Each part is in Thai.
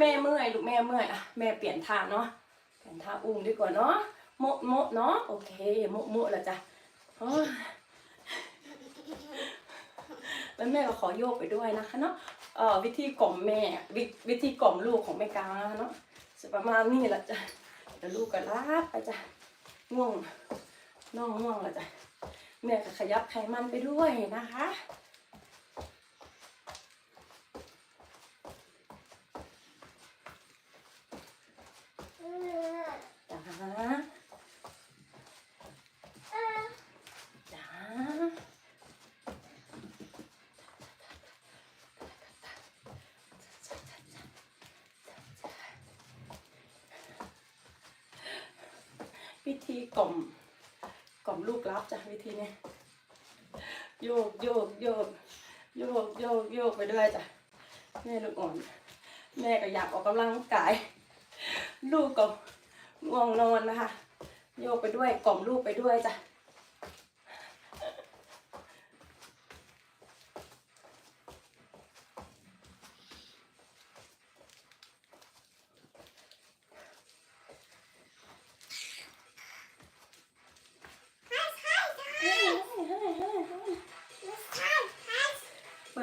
แม่เมื่อยลูกแม่เมื่อยอะแม่เปลี่ยนท่าเนาะเปลี่ยนท่าอุ้มดีกว่าเนาะโมโมเนาะโอเคโมโมแล้วจ้ะแล้วแม่ก็ขอโยกไปด้วยนะคะเนาะเอ่อวิธีกล่อมแม่วิวิธีกล่อมลูกของแม่กาเนาะจะประมาณนี้แหละจ้ะเดี๋ยวลูกก็ลาบไปจ้ะง่วงน้องง่วงแล้วจ้ะแม่ก็ขยับไขมันไปด้วยนะคะ วิธีกล่อมกล่อมลูกรับจ้ะวิธีนี้โยกโยกโยกโยกโยกโยกไปด้วยจ้ะแม่ลูกอ่อน แม่ก็อยากออกกำลังกาย ลูกก็ง่วงนอนนะคะ โยกไปด้วยกล่อมลูกไปด้วยจ้ะ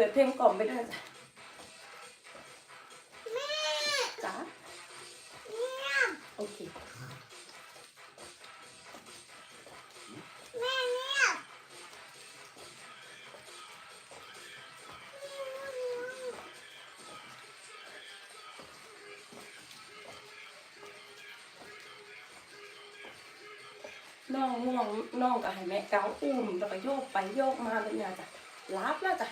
ปิดเพลงกล่อมไปด้วยจ้ะจ้าโอเคน้องง่วงน้องก็ให้แม่เกาอุ้มแล้วก็โยกไปโยกมาเลยเนี่ยจ้ะรับแล้วจ้ะ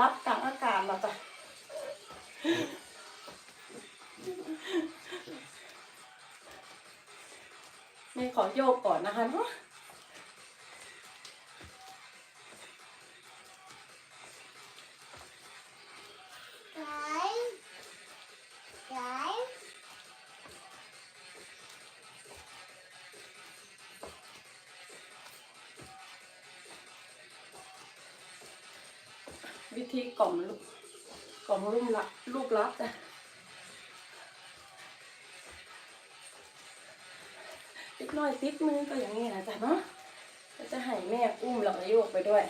รับกลางอากาศแล้วจ้ะแม่ขอโยกก่อนนะคะเนาะ วิธีกล่อมลูกกล่อมลูกรับลูกลับจ้ะติ๊กน้อยติดมือก็อย่างนี้นะจ๊ะเนาะจะให้แม่อุ้มหลักโยกไปด้วย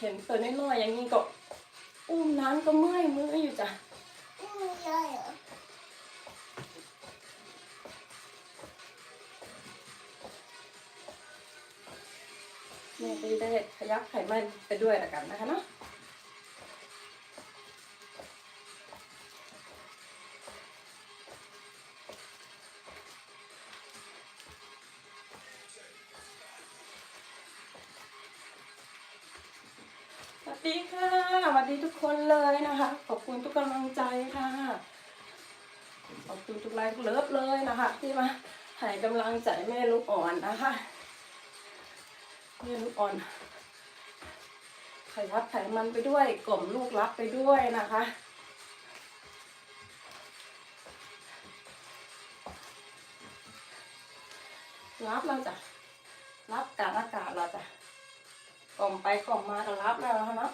เห็นตัวน้อยๆอย่างนี้ก็ อุ้มน้ำก็เมื่อยมืออยู่จ้ะแม่ก็จะได้ขยับไขมันไปด้วยละกันนะคะเนาะ ดีค่ะสวัสดีทุกคนเลยนะคะ ขอบคุณทุกกำลังใจค่ะ ขอบคุณทุกไลค์เลิฟเลยนะคะ ที่มาให้กำลังใจแม่ลูกอ่อนนะคะแม่ลูกอ่อนขยับไขมันไปด้วยกล่อมลูกรับไปด้วยนะคะรับเราจ้ะรับการอากาศเราจ้ะ กล่อมไปกล่อมมาก็รับแล้วนะคะเนาะ